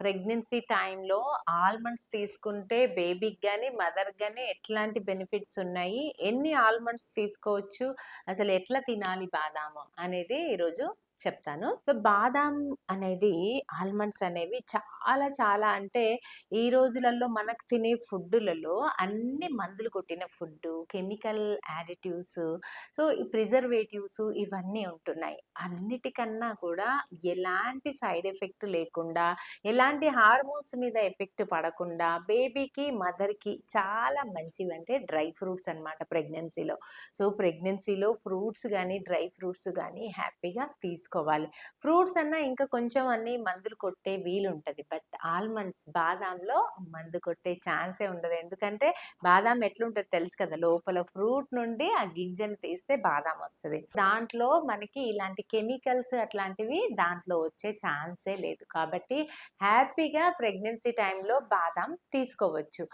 Pregnancy టైంలో almonds తీసుకుంటే బేబీకి కానీ మదర్‌కి కానీ ఎట్లాంటి బెనిఫిట్స్ ఉన్నాయి? ఎన్ని ఆల్మండ్స్ తీసుకోవచ్చు? అసలు ఎట్లా తినాలి బాదాము? అనేది ఈరోజు చెప్తాను. సో, బాదాం అనేది ఆల్మండ్స్ అనేవి చాలా చాలా అంటే ఈ రోజులలో మనకు తినే ఫుడ్డులలో అన్ని మందులు కొట్టిన ఫుడ్డు, కెమికల్ యాడిటివ్స్ సో, ఈ ప్రిజర్వేటివ్స్ ఇవన్నీ ఉంటున్నాయి. అన్నిటికన్నా కూడా ఎలాంటి సైడ్ ఎఫెక్ట్ లేకుండా, ఎలాంటి హార్మోన్స్ మీద ఎఫెక్ట్ పడకుండా బేబీకి, మదర్‌కి చాలా మంచివి అంటే డ్రై ఫ్రూట్స్ అన్నమాట ప్రెగ్నెన్సీలో. సో, ప్రెగ్నెన్సీలో ఫ్రూట్స్ కానీ డ్రై ఫ్రూట్స్ కానీ హ్యాపీగా తీసుకోవాలి. ఫ్రూట్స్ అన్నా ఇంకా కొంచెం అన్ని మందులు కొట్టే వీలుంటది. బట్ ఆల్మండ్స్ బాదాంలో మందు కొట్టే ఛాన్సే ఉండదు. ఎందుకంటే బాదాం ఎట్లుంటుంది తెలుసు కదా! లోపల ఫ్రూట్ నుండి ఆ గింజను తీస్తే బాదాం వస్తుంది దాంట్లో మనకి ఇలాంటి కెమికల్స్ అట్లాంటివి దాంట్లో వచ్చే ఛాన్సే లేదు. కాబట్టి హ్యాపీగా ప్రెగ్నెన్సీ టైంలో బాదాం తీసుకోవచ్చు.